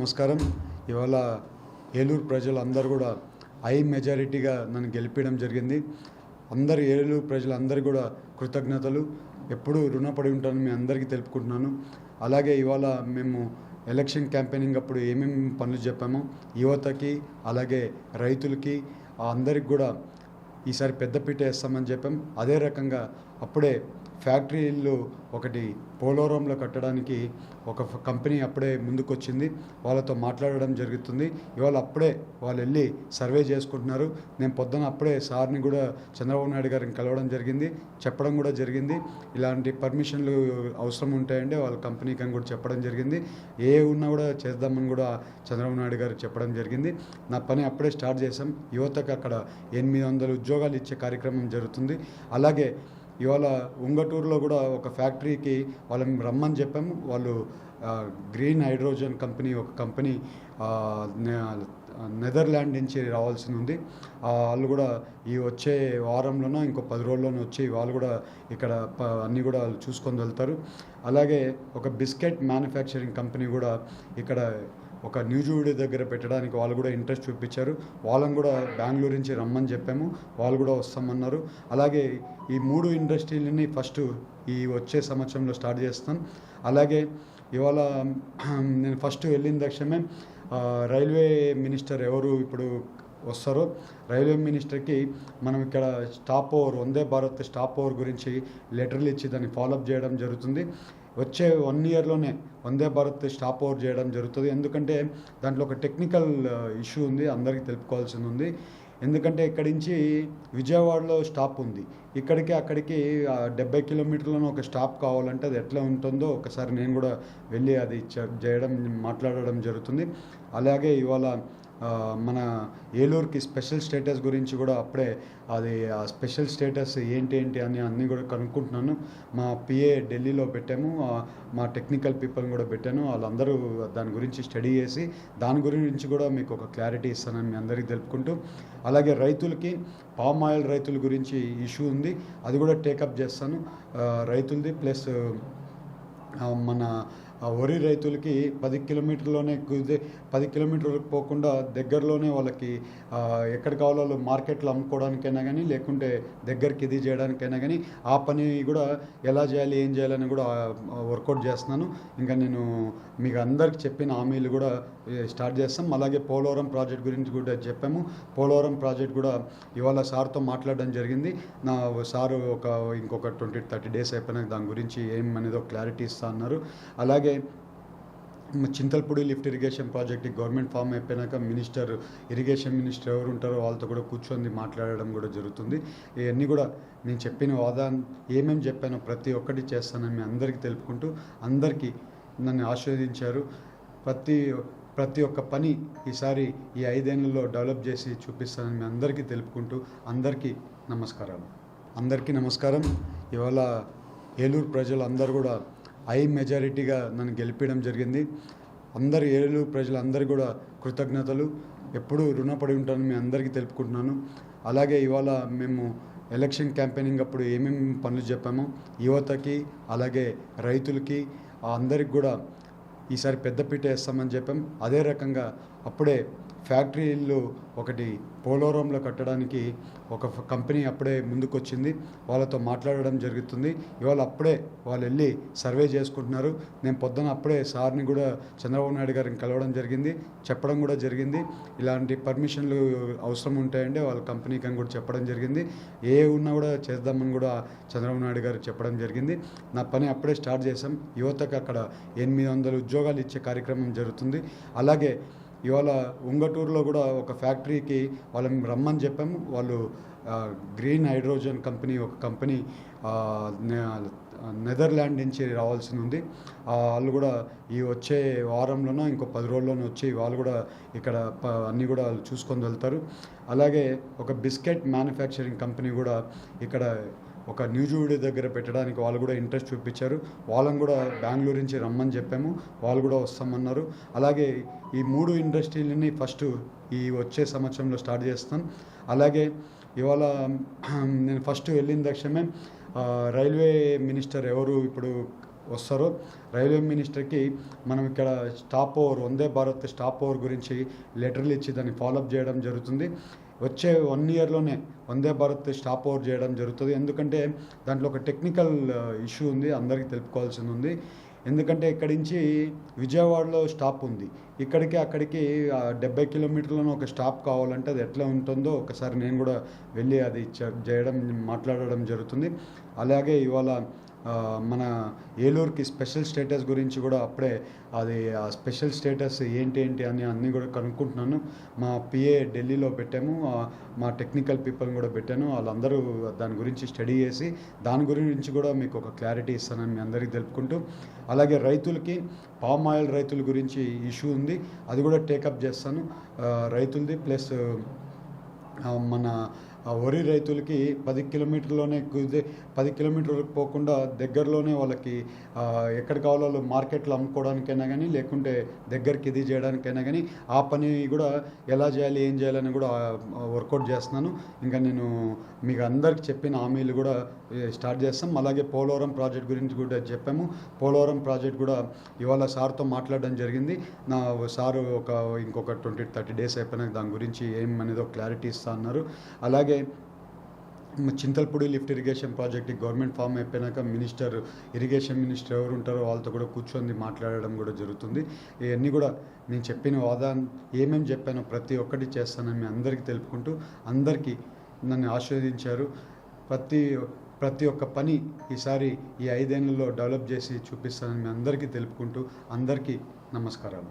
నమస్కారం. ఇవాళ ఏలూరు ప్రజలు అందరూ కూడా హై మెజారిటీగా నన్ను గెలిపించడం జరిగింది. అందరు ఏలూరు ప్రజలందరూ కూడా కృతజ్ఞతలు. ఎప్పుడూ రుణపడి ఉంటానని మీ అందరికీ తెలుపుకుంటున్నాను. అలాగే ఇవాళ మేము ఎలక్షన్ క్యాంపెయినింగ్ అప్పుడు ఏమేమి పనులు చెప్పామో యువతకి అలాగే రైతులకి అందరికి కూడా ఈసారి పెద్దపీట వేస్తామని చెప్పాం. అదే రకంగా అప్పుడే ఫ్యాక్టరీలు ఒకటి పోలవరంలో కట్టడానికి ఒక కంపెనీ అప్పుడే ముందుకొచ్చింది. వాళ్ళతో మాట్లాడడం జరుగుతుంది. ఇవాళ అప్పుడే వాళ్ళు వెళ్ళి సర్వే చేసుకుంటున్నారు. నేను పొద్దున అప్పుడే సార్ని కూడా చంద్రబాబు నాయుడు గారిని కలవడం జరిగింది. చెప్పడం కూడా జరిగింది. ఇలాంటి పర్మిషన్లు అవసరం ఉంటాయండి వాళ్ళ కంపెనీకి అని కూడా చెప్పడం జరిగింది. ఏ ఉన్నా కూడా చేద్దామని కూడా చంద్రబాబు నాయుడు గారు చెప్పడం జరిగింది. నా పని అప్పుడే స్టార్ట్ చేశాం. యువతకు అక్కడ ఎనిమిది వందల ఉద్యోగాలు ఇచ్చే కార్యక్రమం జరుగుతుంది. అలాగే ఇవాళ ఉంగటూరులో కూడా ఒక ఫ్యాక్టరీకి వాళ్ళని రమ్మని చెప్పాము వాళ్ళు గ్రీన్ హైడ్రోజన్ కంపెనీ ఒక కంపెనీ నెదర్లాండ్ నుంచి రావాల్సి ఉంది. వాళ్ళు కూడా ఈ వచ్చే వారంలోనో ఇంకో పది రోజుల్లోనో వచ్చి వాళ్ళు కూడా ఇక్కడ ప- అన్నీ కూడా చూసుకొని వెళ్తారు. అలాగే ఒక బిస్కెట్ మ్యానుఫ్యాక్చరింగ్ కంపెనీ కూడా ఇక్కడ ఒక న్యూజుడి దగ్గర పెట్టడానికి వాళ్ళు కూడా ఇంట్రెస్ట్ చూపించారు. వాళ్ళని కూడా బెంగళూరు నుంచి రమ్మని చెప్పాము. వాళ్ళు కూడా వస్తామన్నారు. అలాగే ఈ మూడు ఇండస్ట్రీలని ఫస్ట్ ఈ వచ్చే సంవత్సరంలో స్టార్ట్ చేస్తాం. అలాగే ఇవాళ నేను ఫస్ట్ వెళ్ళిన తక్షణమే రైల్వే మినిస్టర్ ఎవరు ఇప్పుడు వస్తారు. రైల్వే మినిస్టర్కి మనం ఇక్కడ stop over Vande Bharat stop over గురించి లెటర్లు ఇచ్చి దాన్ని ఫాలోఅప్ చేయడం జరుగుతుంది. వచ్చే వన్ ఇయర్లోనే వందే భారత్ స్టాప్ ఓవర్ చేయడం జరుగుతుంది. ఎందుకంటే దాంట్లో ఒక టెక్నికల్ ఇష్యూ ఉంది అందరికీ తెలుపుకోవాల్సింది ఉంది. ఎందుకంటే ఇక్కడి నుంచి విజయవాడలో స్టాప్ ఉంది. ఇక్కడికి అక్కడికి డెబ్బై కిలోమీటర్లను ఒక స్టాప్ కావాలంటే అది ఎట్లా ఉంటుందో ఒకసారి నేను కూడా వెళ్ళి అది చేయడం మాట్లాడడం జరుగుతుంది. అలాగే ఇవాళ మన ఏలూరుకి స్పెషల్ స్టేటస్ గురించి కూడా అప్పుడే అది ఆ స్పెషల్ స్టేటస్ ఏంటి ఏంటి అని అన్నీ కూడా కనుక్కుంటున్నాను. మా పిఏ ఢిల్లీలో పెట్టాము. మా టెక్నికల్ పీపుల్ కూడా పెట్టాను. వాళ్ళందరూ దాని గురించి స్టడీ చేసి దాని గురించి కూడా మీకు ఒక క్లారిటీ ఇస్తానని మీ అందరికీ తెలుపుకుంటూ అలాగే రైతులకి పామ్ ఆయిల్ రైతుల గురించి ఇష్యూ ఉంది. అది కూడా టేకప్ చేస్తాను. రైతులది ప్లస్ మన ఆ వరి రైతులకి పది కిలోమీటర్లోనే కుదిరే పది కిలోమీటర్లకు పోకుండా దగ్గరలోనే వాళ్ళకి ఎక్కడ కావాలో మార్కెట్లో అమ్ముకోవడానికైనా కానీ లేకుంటే దగ్గరికి ఇది చేయడానికైనా కానీ ఆ పని కూడా ఎలా చేయాలి ఏం చేయాలని కూడా వర్కౌట్ చేస్తున్నాను. ఇంకా నేను మీకు అందరికి చెప్పిన హామీలు కూడా స్టార్ట్ చేస్తాం. అలాగే పోలవరం ప్రాజెక్ట్ గురించి కూడా చెప్పాము. పోలవరం ప్రాజెక్ట్ కూడా ఇవాళ సార్తో మాట్లాడడం జరిగింది. నా సారు ఒక ఇంకొక ట్వంటీ థర్టీ డేస్ అయిపోయినాక దాని గురించి ఏం అనేది ఒక క్లారిటీ ఇస్తా అన్నారు. అలాగే అలాగే చింతల్పూడి లిఫ్ట్ ఇరిగేషన్ ప్రాజెక్ట్కి గవర్నమెంట్ ఫామ్ అయిపోయినాక మినిస్టర్ ఇరిగేషన్ మినిస్టర్ ఎవరు ఉంటారో వాళ్ళతో కూడా కూర్చొని మాట్లాడడం కూడా జరుగుతుంది. ఇవన్నీ కూడా నేను చెప్పిన వాదా ఏమేమి చెప్పానో ప్రతి ఒక్కటి చేస్తానని మీ అందరికీ తెలుపుకుంటూ అందరికీ నన్ను ఆశీర్వదించారు. ప్రతి ప్రతి ఒక్క పని ఈసారి ఈ ఐదేళ్ళలో డెవలప్ చేసి చూపిస్తానని మీ అందరికీ తెలుపుకుంటూ అందరికీ నమస్కారాలు. అందరికీ నమస్కారం. ఇవాళ ఏలూరు ప్రజలు అందరూ కూడా హై మెజారిటీగా నన్ను గెలిపించడం జరిగింది. అందరు ఏలు ప్రజలందరూ కూడా కృతజ్ఞతలు. ఎప్పుడూ రుణపడి ఉంటాను మీ అందరికీ తెలుపుకుంటున్నాను. అలాగే ఇవాళ మేము ఎలక్షన్ క్యాంపెయినింగ్ అప్పుడు ఏమేమి పనులు చెప్పామో యువతకి అలాగే రైతులకి అందరికి కూడా ఈసారి పెద్దపీట వేస్తామని చెప్పాం. అదే రకంగా అప్పుడే ఫ్యాక్టరీలు ఒకటి పోలవరంలో కట్టడానికి ఒక కంపెనీ అప్పుడే ముందుకొచ్చింది. వాళ్ళతో మాట్లాడడం జరుగుతుంది. ఇవాళ అప్పుడే వాళ్ళు వెళ్ళి సర్వే చేసుకుంటున్నారు. నేను పొద్దున అప్పుడే సార్ని కూడా చంద్రబాబు నాయుడు గారిని కలవడం జరిగింది. చెప్పడం కూడా జరిగింది. ఇలాంటి పర్మిషన్లు అవసరం ఉంటాయండి వాళ్ళ కంపెనీకి అని కూడా చెప్పడం జరిగింది. ఏ ఉన్నా కూడా చేద్దామని కూడా చంద్రబాబు నాయుడు గారు చెప్పడం జరిగింది. నా పని అప్పుడే స్టార్ట్ చేసాం యువతకు అక్కడ ఎనిమిది వందల ఉద్యోగాలు ఇచ్చే కార్యక్రమం జరుగుతుంది. అలాగే ఇవాళ ఉంగటూరులో కూడా ఒక ఫ్యాక్టరీకి వాళ్ళని రమ్మని చెప్పాము. వాళ్ళు గ్రీన్ హైడ్రోజన్ కంపెనీ ఒక కంపెనీ నెదర్లాండ్ నుంచి రావాల్సి ఉంది. వాళ్ళు కూడా ఈ వచ్చే వారంలోనో ఇంకో పది రోజుల్లోనో వచ్చి వాళ్ళు కూడా ఇక్కడ అన్నీ కూడా వాళ్ళు చూసుకొని వెళ్తారు. అలాగే ఒక బిస్కెట్ మ్యానుఫ్యాక్చరింగ్ కంపెనీ కూడా ఇక్కడ ఒక న్యూజూడి దగ్గర పెట్టడానికి వాళ్ళు కూడా ఇంట్రెస్ట్ చూపించారు. వాళ్ళని కూడా బెంగళూరు నుంచి రమ్మని చెప్పాము. వాళ్ళు కూడా వస్తామన్నారు. అలాగే ఈ మూడు ఇండస్ట్రీలని ఫస్ట్ ఈ వచ్చే సంవత్సరంలో స్టార్ట్ చేస్తాం. అలాగే ఇవాళ నేను ఫస్ట్ వెళ్ళిన తక్షణమే రైల్వే మినిస్టర్ ఎవరు ఇప్పుడు వస్తారు. రైల్వే మినిస్టర్కి మనం ఇక్కడ stop over Vande Bharat stop over గురించి లెటర్లు ఇచ్చి దాన్ని ఫాలోఅప్ చేయడం జరుగుతుంది. వచ్చే వన్ ఇయర్లోనే వందే భారత్ స్టాప్ ఓవర్ చేయడం జరుగుతుంది. ఎందుకంటే దాంట్లో ఒక టెక్నికల్ ఇష్యూ ఉంది అందరికీ తెలుపుకోవాల్సింది ఉంది. ఎందుకంటే ఇక్కడి నుంచి విజయవాడలో స్టాప్ ఉంది. ఇక్కడికి అక్కడికి డెబ్బై కిలోమీటర్లను ఒక స్టాప్ కావాలంటే అది ఎట్లా ఉంటుందో ఒకసారి నేను కూడా వెళ్ళి అది చేయడం మాట్లాడడం జరుగుతుంది. అలాగే ఇవాళ మన ఏలూరుకి స్పెషల్ స్టేటస్ గురించి కూడా అప్పుడే అది ఆ స్పెషల్ స్టేటస్ ఏంటి ఏంటి అని అన్నీ కూడా కనుక్కుంటున్నాను. మా పిఏ ఢిల్లీలో పెట్టాము. మా టెక్నికల్ పీపుల్ని కూడా పెట్టాను. వాళ్ళందరూ దాని గురించి స్టడీ చేసి దాని గురించి కూడా మీకు ఒక క్లారిటీ ఇస్తానని మీ అందరికీ తెలుపుకుంటూ అలాగే రైతులకి పామ్ ఆయిల్ రైతుల గురించి ఇష్యూ ఉంది. అది కూడా టేకప్ చేస్తాను. రైతులది ప్లస్ మన ఆ వరి రైతులకి పది కిలోమీటర్లోనే కుదిరే పది కిలోమీటర్లకు పోకుండా దగ్గరలోనే వాళ్ళకి ఎక్కడ కావాలో మార్కెట్లో అమ్ముకోవడానికైనా కానీ లేకుంటే దగ్గరికి ఇది చేయడానికైనా కానీ ఆ పని కూడా ఎలా చేయాలి ఏం చేయాలని కూడా వర్కౌట్ చేస్తున్నాను. ఇంకా నేను మీకు అందరికి చెప్పిన హామీలు కూడా స్టార్ట్ చేస్తాం. అలాగే పోలవరం ప్రాజెక్ట్ గురించి కూడా చెప్పాము. పోలవరం ప్రాజెక్ట్ కూడా ఇవాళ సార్తో మాట్లాడడం జరిగింది. నా సారు ఒక ఇంకొక ట్వంటీ థర్టీ డేస్ అయిపోయినాక దాని గురించి ఏం అనేది ఒక క్లారిటీ ఇస్తా అన్నారు. అలాగే అలాగే Chintalapudi lift irrigation project government form అయిపోయినాక మినిస్టర్ ఇరిగేషన్ మినిస్టర్ ఎవరు ఉంటారో వాళ్ళతో కూడా కూర్చొని మాట్లాడడం కూడా జరుగుతుంది. ఇవన్నీ కూడా నేను చెప్పిన వాదా ఏమేమి చెప్పానో ప్రతి ఒక్కటి చేస్తానని మీ అందరికీ తెలుపుకుంటూ అందరికీ నన్ను ఆశీర్వదించారు. ప్రతి ప్రతి ఒక్క పని ఈసారి ఈ ఐదేళ్ళలో డెవలప్ చేసి చూపిస్తానని మీ అందరికీ తెలుపుకుంటూ అందరికీ నమస్కారాలు.